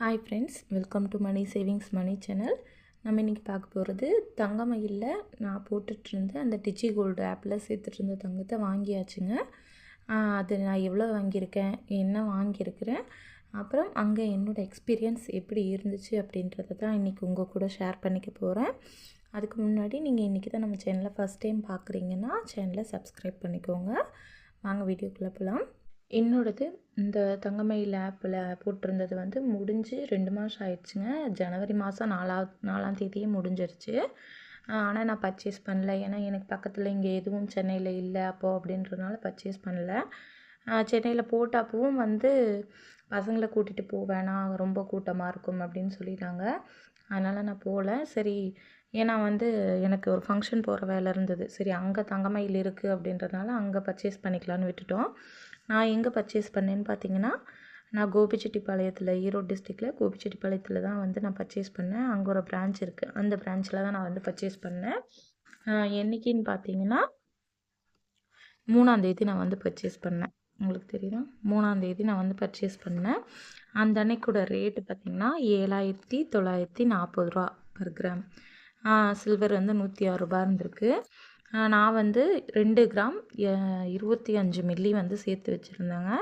Hi friends welcome to money savings money channel நம்ம இன்றைக்கி பார்க்க போகிறது தங்கமயிலில் நான் போட்டுட்ருந்த அந்த டிச்சி கோல்டு ஆப்பில் சேர்த்துட்டு இருந்த தங்கத்தை வாங்கியாச்சுங்க. அது நான் எவ்வளோ வாங்கியிருக்கேன் என்ன வாங்கியிருக்கிறேன் அப்புறம் அங்கே என்னோடய எக்ஸ்பீரியன்ஸ் எப்படி இருந்துச்சு அப்படின்றத தான் இன்றைக்கி உங்கள் கூட ஷேர் பண்ணிக்க போகிறேன் அதுக்கு முன்னாடி நீங்கள் இன்றைக்கி தான் நம்ம சேனலை ஃபஸ்ட் டைம் பார்க்குறீங்கன்னா சேனலை சப்ஸ்கிரைப் பண்ணிக்கோங்க. வாங்க வீடியோக்குள்ளே போகலாம். என்னோடது இந்த தங்கமயில் ஆப்பில் போட்டிருந்தது வந்து முடிஞ்சு ரெண்டு மாதம் ஆயிடுச்சுங்க. ஜனவரி மாதம் நாலா நாலாம் தேதியே முடிஞ்சிருச்சு. ஆனால் நான் பர்ச்சேஸ் பண்ணல. ஏன்னா எனக்கு பக்கத்தில் இங்கே எதுவும் சென்னையில் இல்லை அப்போ அப்படின்றதுனால பர்ச்சேஸ் பண்ணல. சென்னையில் போட்ட அப்பவும் வந்து பசங்களை கூட்டிகிட்டு போவேனா வேணாம் ரொம்ப கூட்டமாக இருக்கும் அப்படின்னு சொல்லிட்டாங்க. அதனால் நான் போகல சரி ஏன்னா வந்து எனக்கு ஒரு ஃபங்க்ஷன் போகிற வேலை இருந்தது. சரி அங்கே தங்கமயில் இருக்குது அப்படின்றதுனால அங்கே பர்ச்சேஸ் பண்ணிக்கலான்னு விட்டுட்டோம். நான் எங்கே பர்ச்சேஸ் பண்ணேன்னு பார்த்தீங்கன்னா நான் கோபிச்செட்டிப்பாளையத்தில் ஈரோடு டிஸ்ட்ரிக்டில் கோபிச்செட்டிப்பாளையத்தில் தான் வந்து நான் பர்ச்சேஸ் பண்ணேன். அங்கே ஒரு பிரான்ச் இருக்குது அந்த பிரான்ச்சில் தான் நான் வந்து பர்ச்சேஸ் பண்ணேன். என்றைக்கின்னு பார்த்தீங்கன்னா மூணாந்தேதி நான் வந்து பர்ச்சேஸ் பண்ணேன். உங்களுக்கு தெரியுதா? மூணாந்தேதி நான் வந்து பர்ச்சேஸ் பண்ணேன். அந்த அன்னைக்கூட ரேட்டு பார்த்திங்கன்னா ஏழாயிரத்தி தொள்ளாயிரத்தி நாற்பது ரூபா பர் கிராம் சில்வர் வந்து நூற்றி ஆறு ரூபா இருந்திருக்கு. நான் வந்து ரெண்டு கிராம் இருபத்தி அஞ்சு மில்லி வந்து சேர்த்து வச்சுருந்தேங்க.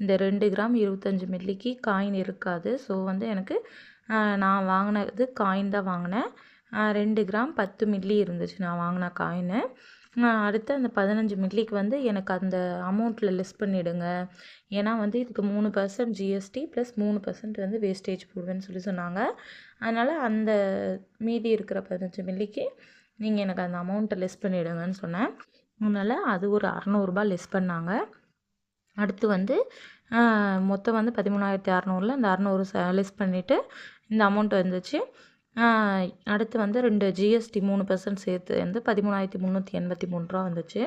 இந்த ரெண்டு கிராம் இருபத்தஞ்சி மில்லிக்கு காயின் இருக்காது. ஸோ வந்து எனக்கு நான் வாங்கினது காயின் தான் வாங்கினேன். ரெண்டு கிராம் பத்து மில்லி இருந்துச்சு நான் வாங்கின காயினு அடுத்து அந்த பதினஞ்சு மில்லிக்கு வந்து எனக்கு அந்த அமௌண்ட்டில் லெஸ் பண்ணிவிடுங்க ஏன்னா வந்து இதுக்கு மூணு பர்சன்ட் ஜிஎஸ்டி ப்ளஸ் மூணு பர்சன்ட் வந்து வேஸ்டேஜ் போடுவேன்னு சொல்லி சொன்னாங்க. அதனால் அந்த மீதி இருக்கிற பதினஞ்சு மில்லிக்கு நீங்கள் எனக்கு அந்த அமௌண்ட்டை லெஸ் பண்ணிவிடுங்கன்னு சொன்னேன். அதனால் அது ஒரு அறநூறுபா லெஸ் பண்ணாங்க. அடுத்து வந்து மொத்தம் வந்து பதிமூணாயிரத்தி அறநூறில் இந்த அறநூறு லெஸ் பண்ணிவிட்டு இந்த அமௌண்ட் வந்துச்சு. அடுத்து வந்து ரெண்டு ஜிஎஸ்டி மூணு பர்சன்ட் சேர்த்து வந்து பதிமூணாயிரத்தி முந்நூற்றி எண்பத்தி மூணு ரூபா வந்துச்சு.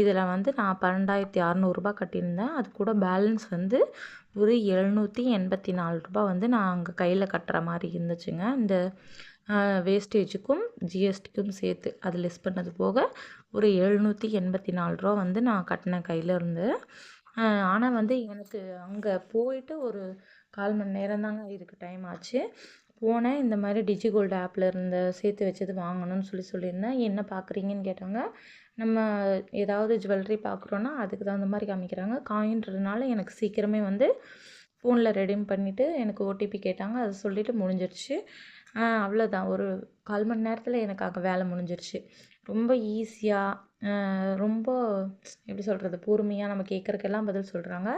இதில் வந்து நான் பன்னெண்டாயிரத்தி அறநூறுபா கட்டியிருந்தேன். அது கூட பேலன்ஸ் வந்து ஒரு எழுநூற்றி எண்பத்தி நாலு ரூபா வந்து நான் அங்கே கையில் கட்டுற மாதிரி இருந்துச்சுங்க. இந்த வேஸ்டேஜுக்கும் ஜிஎஸ்டிக்கும் சேர்த்து அது லெஸ் பண்ணது போக ஒரு எழுநூற்றி எண்பத்தி நாலு ரூபா வந்து நான் கட்டினேன் கையில் இருந்து. ஆனால் வந்து எனக்கு அங்கே போயிட்டு ஒரு கால் மணி நேரம் தாங்க இதுக்கு டைம் ஆச்சு. போனேன் இந்த மாதிரி டிஜி கோல்டு ஆப்பில் இருந்த சேர்த்து வச்சது வாங்கணும்னு சொல்லி சொல்லியிருந்தேன். என்ன பார்க்குறீங்கன்னு கேட்டாங்க. நம்ம ஏதாவது ஜுவல்லரி பார்க்குறோன்னா அதுக்கு தகுந்த மாதிரி காமிக்கிறாங்க. காயின்றதுனால எனக்கு சீக்கிரமே வந்து ஃபோனில் ரெடீம் பண்ணிவிட்டு எனக்கு ஓடிபி கேட்டாங்க. அதை சொல்லிவிட்டு முடிஞ்சிருச்சு. அவ்வளோதான் ஒரு கால் மணி நேரத்தில் எனக்கு அங்கே வேலை முடிஞ்சிருச்சு. ரொம்ப ஈஸியாக ரொம்ப எப்படி சொல்கிறது பொறுமையாக நம்ம கேட்குறக்கெல்லாம் பதில் சொல்கிறாங்க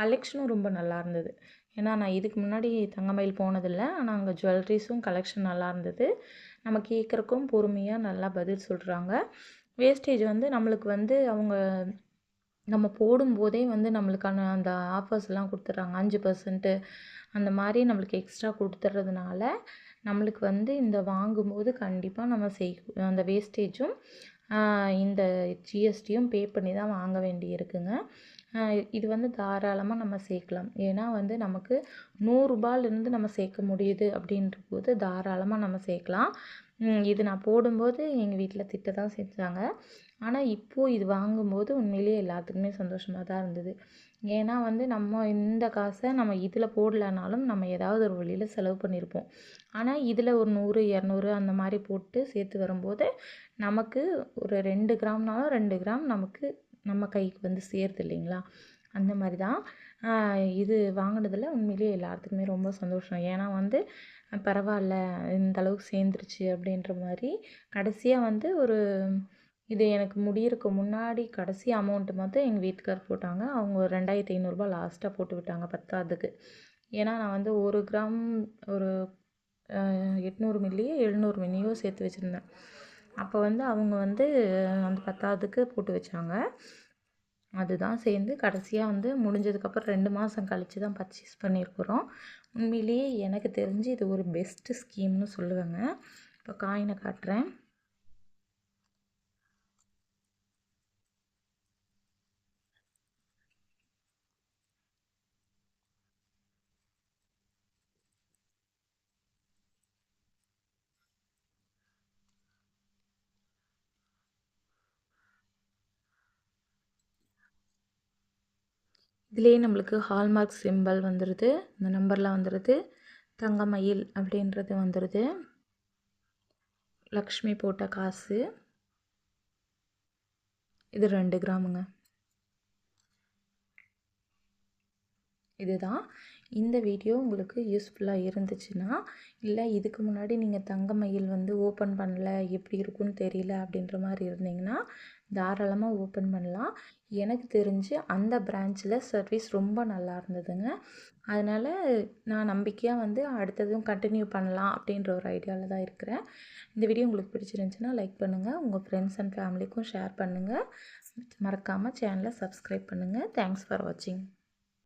கலெக்ஷனும் ரொம்ப நல்லா இருந்தது. ஏன்னா நான் இதுக்கு முன்னாடி தங்கமயில் போனதில்லை. ஆனால் அங்கே ஜுவல்லரிஸும் கலெக்ஷன் நல்லா இருந்தது. நம்ம கேட்குறக்கும் பொறுமையாக நல்லா பதில் சொல்கிறாங்க வேஸ்டேஜ் வந்து நம்மளுக்கு வந்து அவங்க நம்ம போடும்போதே வந்து நம்மளுக்கான அந்த ஆஃபர்ஸ்லாம் கொடுத்துட்றாங்க. அஞ்சு பர்சன்ட்டு அந்த மாதிரி நம்மளுக்கு எக்ஸ்ட்ரா கொடுத்துட்றதுனால நம்மளுக்கு வந்து இந்த வாங்கும்போது கண்டிப்பாக நம்ம செய் அந்த வேஸ்டேஜும் இந்த ஜிஎஸ்டியும் பே பண்ணி தான் வாங்க வேண்டி இருக்குங்க இது வந்து தாராளமாக நம்ம சேர்க்கலாம். ஏன்னா வந்து நமக்கு நூறுரூபாலேருந்து நம்ம சேர்க்க முடியுது அப்படின்ற போது தாராளமாக நம்ம சேர்க்கலாம். இது நான் போடும்போது எங்கள் வீட்டில் திட்ட தான் செஞ்சாங்க. ஆனால் இப்போது இது வாங்கும்போது உண்மையிலேயே எல்லாத்துக்குமே சந்தோஷமாக தான் இருந்தது. ஏன்னா வந்து நம்ம இந்த காசை நம்ம இதில் போடலனாலும் நம்ம ஏதாவது ஒரு வழியில் செலவு பண்ணியிருப்போம் ஆனால் இதில் ஒரு நூறு இரநூறு அந்த மாதிரி போட்டு சேர்த்து வரும்போது நமக்கு ஒரு ரெண்டு கிராம்னாலும் ரெண்டு கிராம் நமக்கு நம்ம கைக்கு வந்து சேருது இல்லைங்களா? அந்த மாதிரி தான். இது வாங்கினதில் உண்மையிலேயே எல்லாத்துக்குமே ரொம்ப சந்தோஷம். ஏன்னா வந்து பரவாயில்ல இந்த அளவுக்கு சேர்ந்துருச்சு அப்படின்ற மாதிரி கடைசியாக வந்து ஒரு இது எனக்கு முடியறதுக்கு முன்னாடி கடைசி அமௌண்ட்டு மட்டும் எங்கள் வீட்டுக்கார் போட்டாங்க. அவங்க ஒரு ரெண்டாயிரத்தி ஐநூறுரூபா லாஸ்ட்டாக போட்டு விட்டாங்க பத்தாததுக்கு ஏன்னா நான் வந்து ஒரு கிராம் ஒரு எட்நூறு மில்லியோ எழுநூறு மில்லியோ சேர்த்து வச்சுருந்தேன். அப்போ வந்து அவங்க வந்து அந்த பத்தாவதுக்கு போட்டு வச்சாங்க. அதுதான் சேர்ந்து கடைசியாக வந்து முடிஞ்சதுக்கப்புறம் ரெண்டு மாதம் கழித்து தான் பர்ச்சேஸ் பண்ணியிருக்கிறோம். உண்மையிலேயே எனக்கு தெரிஞ்சு இது ஒரு பெஸ்ட்டு ஸ்கீம்னு சொல்லுவேங்க. இப்போ காயினை காட்டுறேன். இதுலேயே நம்மளுக்கு ஹால்மார்க் சிம்பல் வந்துடுது இந்த நம்பர்லாம் வந்துடுது தங்கமயில் அப்படின்றது வந்துடுது லக்ஷ்மி போட்ட காசு. இது ரெண்டு கிராமுங்க. இதுதான். இந்த வீடியோ உங்களுக்கு யூஸ்ஃபுல்லாக இருந்துச்சுன்னா இல்லை இதுக்கு முன்னாடி நீங்கள் தங்கமயில் வந்து ஓப்பன் பண்ணல எப்படி இருக்குன்னு தெரியல அப்படின்ற மாதிரி இருந்தீங்கன்னா தாராளமாக ஓப்பன் பண்ணலாம். எனக்கு தெரிஞ்சு அந்த பிரான்ச்சில் சர்வீஸ் ரொம்ப நல்லா இருந்ததுங்க. அதனால் நான் நம்பிக்கையாக வந்து அடுத்ததும் கண்டினியூ பண்ணலாம் அப்படின்ற ஒரு ஐடியாவில் தான் இருக்கிறேன். இந்த வீடியோ உங்களுக்கு பிடிச்சிருந்துச்சுன்னா லைக் பண்ணுங்கள் உங்கள் ஃப்ரெண்ட்ஸ் அண்ட் ஃபேமிலிக்கும் ஷேர் பண்ணுங்கள் மறக்காமல் சேனலை சப்ஸ்கிரைப் பண்ணுங்கள் தேங்க்ஸ் ஃபார் வாட்சிங்